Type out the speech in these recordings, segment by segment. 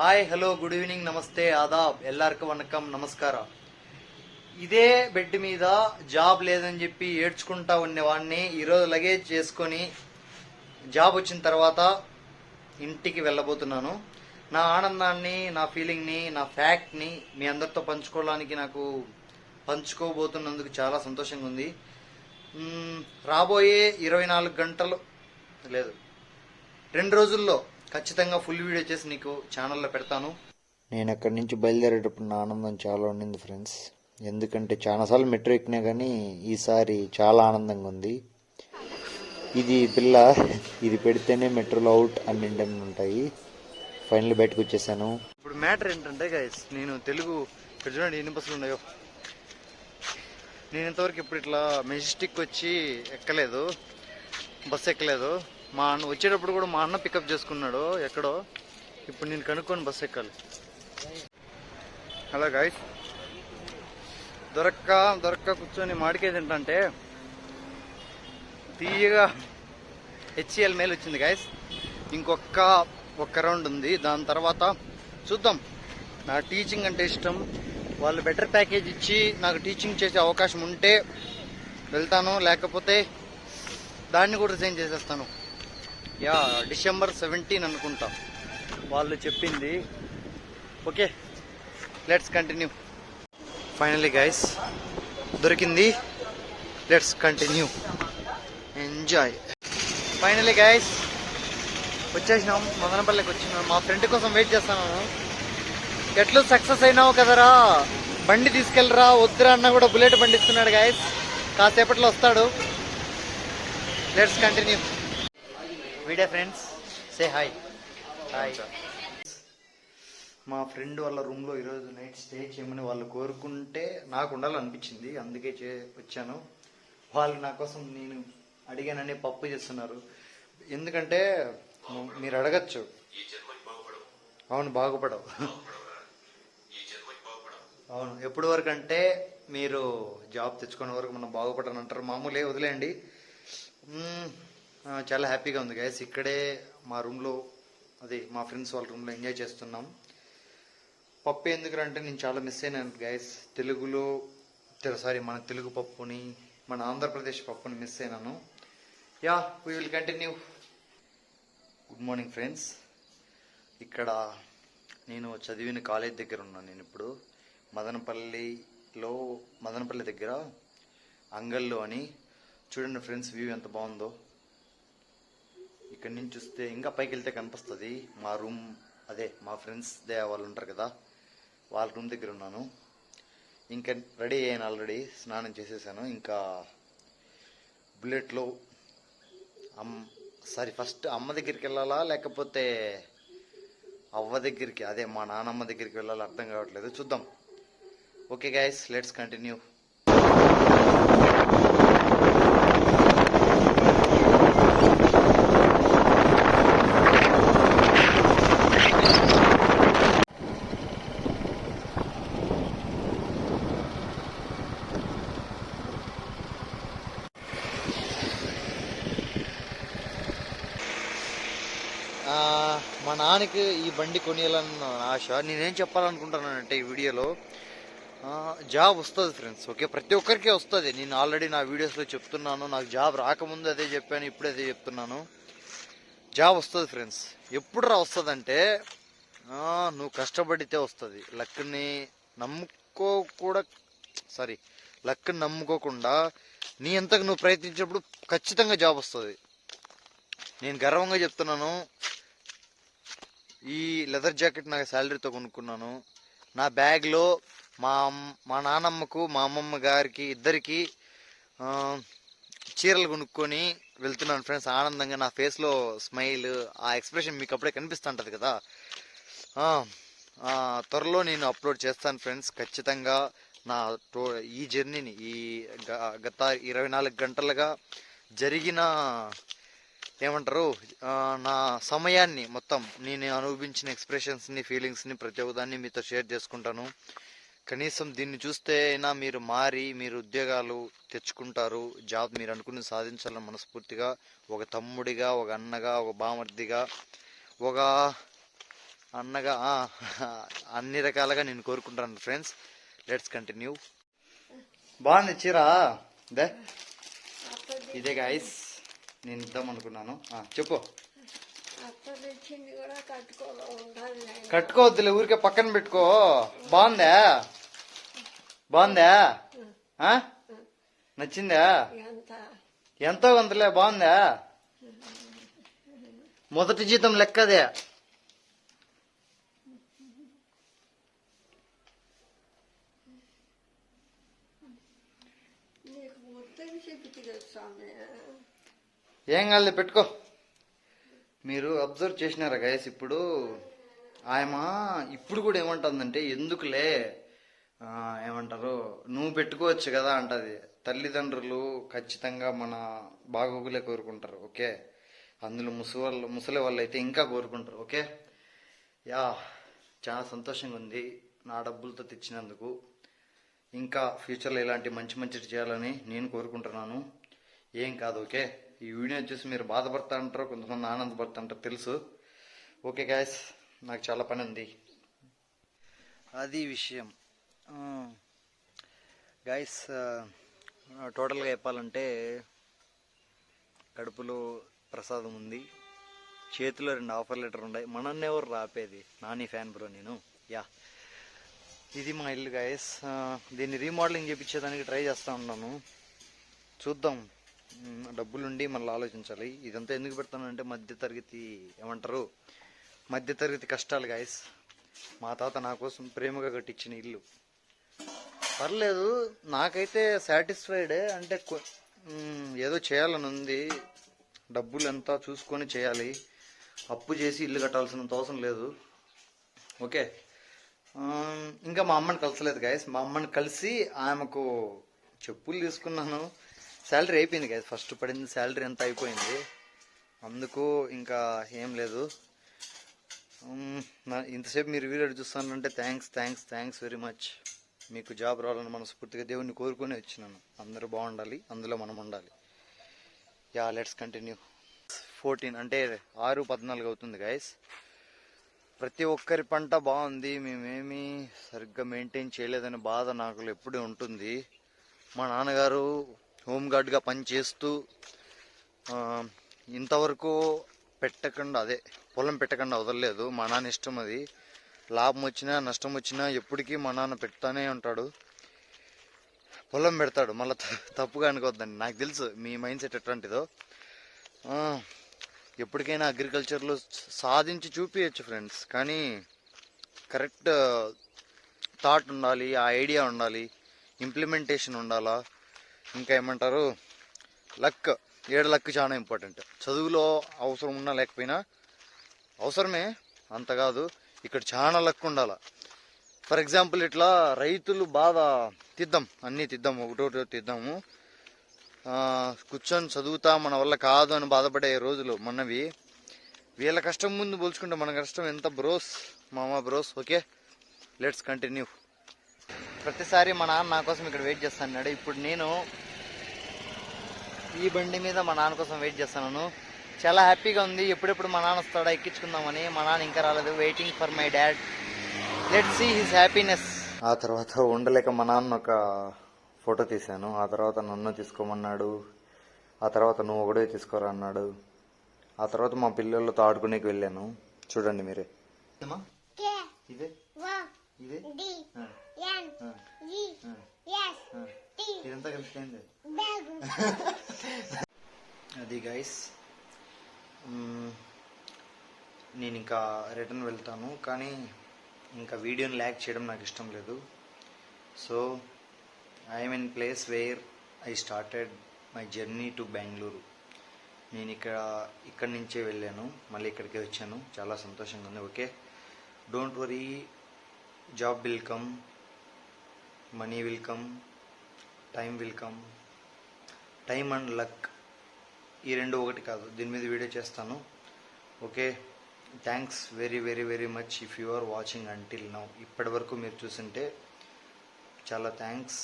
Hi hello good evening నమస్తే ఆదాబ్ ఎల్లారికి వనకం నమస్కారం. ఇదే బెడ్ మీద జాబ్ లేదని చెప్పి ఏడ్చుకుంటా ఉండేవాడిని ఈరోజు లగేజ్ చేసుకొని జాబ్ వచ్చిన తర్వాత ఇంటికి వెళ్ళబోతున్నాను. నా ఆనందాన్ని నా ఫీలింగ్ని నా ఫ్యాక్ట్ని మీ అందరితో పంచుకోవడానికి నాకు పంచుకోబోతున్నందుకు చాలా సంతోషంగా ఉంది. రాబోయే ఇరవై నాలుగు గంటలు లేదు రెండు రోజుల్లో ఖచ్చితంగా ఫుల్ వీడియో చేసి నీకు ఛానల్లో పెడతాను. నేను అక్కడి నుంచి బయలుదేరేటప్పుడు నా ఆనందం చాలా ఉండింది ఫ్రెండ్స్ ఎందుకంటే చాలాసార్లు మెట్రో ఎక్కినా కానీ ఈసారి చాలా ఆనందంగా ఉంది. ఇది పిల్ల ఇది పెడితేనే మెట్రోలో అవుట్ అని ఉంటాయి. ఫైనల్ బయటకు వచ్చేసాను. ఇప్పుడు మ్యాటర్ ఏంటంటే గైస్ నేను తెలుగు ఇక్కడ చూడండి ఎన్ని బస్సులు ఉన్నాయో. నేను ఇంతవరకు ఇప్పుడు ఇట్లా మెజెస్టిక్ వచ్చి ఎక్కలేదు. బస్సు ఎక్కలేదు. మా అన్న వచ్చేటప్పుడు కూడా మా అన్న పికప్ చేసుకున్నాడు ఎక్కడో. ఇప్పుడు నేను కనుక్కొని బస్సు ఎక్కాలి. హలో గాయస్ దొరక్క దొరక్క కూర్చొని మాడికేది తింటంటే తీయగా హెచ్సిఎల్ మేల్ వచ్చింది గాయస్ ఇంకొక ఒక్క రౌండ్ ఉంది. దాని తర్వాత చూద్దాం. నా టీచింగ్ అంటే ఇష్టం. వాళ్ళు బెటర్ ప్యాకేజ్ ఇచ్చి నాకు టీచింగ్ చేసే అవకాశం ఉంటే వెళ్తాను. లేకపోతే దాన్ని కూడా రిజైన్ చేసేస్తాను. యా డిసెంబర్ సెవెంటీన్ అనుకుంటా. వాళ్ళు చెప్పింది. Okay let's continue finally guys దొరికింది. Let's continue enjoy finally guys వచ్చేసినాం. మదనపల్లికి వచ్చినాం. మా ఫ్రెండ్ కోసం వెయిట్ చేస్తున్నాను ఎట్లు సక్సెస్ అయినావు కదరా? బండి తీసుకెళ్ళరా? వద్దురా అన్న కూడా బుల్లెట్ బండి ఇస్తున్నాడు గాయస్ కాసేపట్లో వస్తాడు. Let's continue video friends say hi hi మా ఫ్రెండ్ వాళ్ళ రూమ్లో ఈరోజు నైట్ స్టే చేయమని వాళ్ళు కోరుకుంటే నాకు ఉండాలనిపించింది. అందుకే చే వచ్చాను. వాళ్ళు నా కోసం నేను అడిగానని పప్పు చేస్తున్నారు. ఎందుకంటే మీరు అడగచ్చు. అవును బాగుపడవు. అవును ఎప్పటి వరకు అంటే మీరు జాబ్ తెచ్చుకునే వరకు మనం బాగుపడని అంటారు మామూలే వదిలేయండి. చాలా హ్యాపీగా ఉంది గైస్ ఇక్కడే మా రూమ్లో అదే మా ఫ్రెండ్స్ వాళ్ళ రూమ్లో ఎంజాయ్ చేస్తున్నాం. పప్పు ఎందుకంటే నేను చాలా మిస్ అయినాను గైస్ తెలుగులో సారీ మన తెలుగు పప్పుని మన ఆంధ్రప్రదేశ్ పప్పుని మిస్ అయినాను. Yeah we will continue good morning friends ఇక్కడ నేను చదివిన కాలేజ్ దగ్గర ఉన్నాను నేను ఇప్పుడు. మదనపల్లిలో మదనపల్లి దగ్గర అంగల్లో అని. చూడండి ఫ్రెండ్స్ వ్యూ ఎంత బాగుందో. ఇక్కడ నుంచి చూస్తే ఇంకా పైకి వెళ్తే కనిపిస్తుంది. మా రూమ్ అదే మా ఫ్రెండ్స్ దే వాళ్ళు ఉంటారు కదా వాళ్ళ రూమ్ దగ్గర ఉన్నాను. ఇంకా రెడీ అయ్యాను ఆల్రెడీ స్నానం చేసేసాను. ఇంకా బుల్లెట్లో అమ్ సారీ ఫస్ట్ అమ్మ దగ్గరికి వెళ్ళాలా లేకపోతే అవ్వ దగ్గరికి అదే మా నానమ్మ దగ్గరికి వెళ్ళాలి అర్థం కావట్లేదు. చూద్దాం. ఓకే గైస్ లెట్స్ కంటిన్యూ ఆ, నిజానికి ఈ బండి కొనియాలన్న ఆశ. నేనేం చెప్పాలనుకుంటున్నానంటే ఈ వీడియోలో జాబ్ వస్తుంది ఫ్రెండ్స్ ఓకే? ప్రతి ఒక్కరికి వస్తుంది. నేను ఆల్రెడీ నా వీడియోస్లో చెప్తున్నాను. నాకు జాబ్ రాకముందు అదే చెప్పాను ఇప్పుడు అదే చెప్తున్నాను. జాబ్ వస్తుంది ఫ్రెండ్స్. ఎప్పుడు రా వస్తుందంటే నువ్వు కష్టపడితే వస్తుంది. లక్ని నమ్ముకో కూడా సారీ లక్ని నమ్ముకోకుండా నీ అంతకు నువ్వు ప్రయత్నించినప్పుడు ఖచ్చితంగా జాబ్ వస్తుంది. నేను గర్వంగా చెప్తున్నాను. ఈ లెదర్ జాకెట్ నాకు శాలరీతో కొనుక్కున్నాను. నా బ్యాగ్లో మా మా నానమ్మకు మా అమ్మమ్మ గారికి ఇద్దరికి చీరలు కొనుక్కొని వెళ్తున్నాను ఫ్రెండ్స్. ఆనందంగా నా ఫేస్లో స్మైల్ ఆ ఎక్స్ప్రెషన్ మీకు అప్పుడే కనిపిస్తుంటుంది కదా. త్వరలో నేను అప్లోడ్ చేస్తాను ఫ్రెండ్స్. ఖచ్చితంగా నా టో ఈ జర్నీని ఈ గ- గత ఇరవై నాలుగు గంటలుగా జరిగిన ఏమంటారు? నా సమయాన్ని మొత్తం నేను అనుభవించిన ఎక్స్ప్రెషన్స్ని ఫీలింగ్స్ని ప్రతి ఒక్కదాన్ని మీతో షేర్ చేసుకుంటాను. కనీసం దీన్ని చూస్తే అయినా మీరు మారి మీరు ఉద్యోగాలు తెచ్చుకుంటారు జాబ్ మీరు అనుకుని సాధించాలని మనస్ఫూర్తిగా ఒక తమ్ముడిగా ఒక అన్నగా ఒక బామర్దిగా ఒక అన్నగా అన్ని రకాలుగా నేను కోరుకుంటాను ఫ్రెండ్స్. లెట్స్ కంటిన్యూ బాగుంది చీర? దే. ఇదే గాయస్ నేను ఇద్దాం అనుకున్నాను చెప్పు. కట్టుకోవద్దులే ఊరికే పక్కన పెట్టుకో. బాగుందా? బాగుందా? నచ్చిందా? ఎంత? కొంతలే బాగుందా? మొదటి జీతం లెక్కదే. నీకు మొత్తం చెప్పి స్వామి. ఏం కాదు పెట్టుకో. మీరు అబ్జర్వ్ చేసినారా గైస్ ఇప్పుడు ఆయమ ఇప్పుడు కూడా ఏమంటుందంటే ఎందుకులే? ఏమంటారు? నువ్వు పెట్టుకోవచ్చు కదా అంటది. తల్లిదండ్రులు ఖచ్చితంగా మన బాగోగులే కోరుకుంటారు ఓకే? అందులో ముసలి వాళ్ళు ముసలి వాళ్ళు అయితే ఇంకా కోరుకుంటారు ఓకే? యా చాలా సంతోషంగా ఉంది నా డబ్బులతో తెచ్చినందుకు. ఇంకా ఫ్యూచర్లో ఇలాంటి మంచి మంచి చేయాలని నేను కోరుకుంటున్నాను. ఏం కాదు ఓకే? ఈ వీడియో చూసి మీరు బాధపడతా అంటారు కొంతమంది ఆనందపడతా అంటారు తెలుసు. ఓకే గాయస్ నాకు చాలా పని ఉంది. అది విషయం. గాయస్ టోటల్గా చెప్పాలంటే కడుపులో ప్రసాదం ఉంది. చేతిలో రెండు ఆఫర్ లెటర్ ఉన్నాయి. మనల్ని ఎవరు రాపేది? నాని ఫ్యాన్ బ్రో నేను. యా. ఇది మా ఇల్లు గాయస్ దీన్ని రీమోడలింగ్ చేయించేదానికి ట్రై చేస్తూ ఉన్నాను. చూద్దాం. డబ్బులుండి మళ్ళీ ఆలోచించాలి. ఇదంతా ఎందుకు పెడతానంటే మధ్యతరగతి ఏమంటారు? మధ్య తరగతి కష్టాలు గాయస్ మా తాత నా కోసం ప్రేమగా కట్టించిన ఇల్లు. పర్లేదు నాకైతే సాటిస్ఫైడే అంటే ఏదో చేయాలని ఉంది. డబ్బులు ఎంత చూసుకొని చేయాలి. అప్పు చేసి ఇల్లు కట్టాల్సినంత అవసరం లేదు. ఓకే. ఇంకా మా అమ్మని కలసలేదు గాయస్ మా అమ్మని కలిసి ఆమెకు చెప్పులు తీసుకున్నాను. శాలరీ అయిపోయింది కదా ఫస్ట్ పడింది శాలరీ ఎంత అయిపోయింది. అందుకు ఇంకా ఏం లేదు. నా- ఇంతసేపు మీరు video చూస్తానంటే thanks thanks thanks very much మీకు జాబ్ రావాలని మనస్ఫూర్తిగా దేవుణ్ణి కోరుకొని వచ్చినాను. అందరూ బాగుండాలి. అందులో మనం ఉండాలి. యా లెట్స్ కంటిన్యూ ఫోర్టీన్ అంటే ఆరు పద్నాలుగు అవుతుంది గాయస్ ప్రతి ఒక్కరి పంట బాగుంది. మేమేమి సరిగ్గా మెయింటైన్ చేయలేదనే బాధ నాకు ఎప్పుడూ ఉంటుంది. మా నాన్నగారు హోంగార్డ్గా పనిచేస్తూ ఇంతవరకు పెట్టకుండా అదే పొలం పెట్టకుండా వదలలేదు. మా నాన్న ఇష్టం అది. లాభం వచ్చినా నష్టం వచ్చినా ఎప్పటికీ మా నాన్న పెడతానే ఉంటాడు. పొలం పెడతాడు. మళ్ళీ తప్పుగా అనుకోవద్దండి. నాకు తెలుసు మీ మైండ్ సెట్ ఎట్లాంటిదో. ఎప్పటికైనా అగ్రికల్చర్లో సాధించి చూపించచ్చు ఫ్రెండ్స్. కానీ కరెక్ట్ థాట్ ఉండాలి ఆ ఐడియా ఉండాలి ఇంప్లిమెంటేషన్ ఉండాలా ఇంకా ఏమంటారు లక్ ఏడు లక్ చాలా ఇంపార్టెంట్. చదువులో అవసరం ఉన్నా లేకపోయినా అవసరమే అంత కాదు. ఇక్కడ చాలా లక్ ఉండాల. ఫర్ ఎగ్జాంపుల్ ఇట్లా రైతులు బాగా తిద్దాం అన్నీ తిద్దాం ఒకటోటి తిద్దాము. కూర్చొని చదువుతా మన వల్ల కాదు అని బాధపడే రోజులు మనవి. వీళ్ళ కష్టం ముందు పోల్చుకుంటే మన కష్టం ఎంత బ్రోస్ మామ బ్రోస్ ఓకే లెట్స్ కంటిన్యూ ప్రతిసారి మా నాన్న నా కోసం ఇక్కడ వెయిట్ చేస్తాను ఇప్పుడు నేను ఈ బండి మీద మా నాన్న కోసం వెయిట్ చేస్తున్నాను. చాలా హ్యాపీగా ఉంది. ఎప్పుడెప్పుడు మా నాన్న వస్తాడా ఎక్కించుకుందామని మా నాన్న ఇంకా రాలేదు. Waiting for my dad let see his happiness ఆ తర్వాత ఉండలేక మా నాన్న ఒక ఫోటో తీశాను. ఆ తర్వాత నన్ను తీసుకోమన్నాడు. ఆ తర్వాత నువ్వు ఒకడే తీసుకోరా అన్నాడు. ఆ తర్వాత మా పిల్లలతో ఆడుకునేకి వెళ్ళాను. చూడండి మీరే. కే. ఇదే? వా. ఇదే? ఇదంతా కలిసిపోయింది అది గైస్ నేను ఇంకా రిటర్న్ వెళ్తాను కానీ ఇంకా వీడియోని ల్యాక్ చేయడం నాకు ఇష్టం లేదు. So I'm in place where I started my journey to Bengaluru నేను ఇక్కడ ఇక్కడి నుంచే వెళ్ళాను మళ్ళీ ఇక్కడికే వచ్చాను. చాలా సంతోషంగా ఉంది okay don't worry job will come money will come time will come time and luck ఈ రెండు ఒకటి కాదు. దీని మీద వీడియో చేస్తాను. Okay thanks very very very much if you are watching until now ఇప్పటి వరకు మీరు చూసింటే చాలా థ్యాంక్స్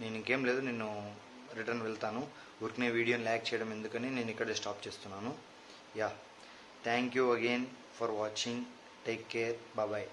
నేను ఇంకేం లేదు నేను రిటర్న్ వెళ్తాను. ఊరికనే వీడియోని ల్యాక్ చేయడం ఎందుకని నేను ఇక్కడే స్టాప్ చేస్తున్నాను. Yeah thank you again for watching take care bye bye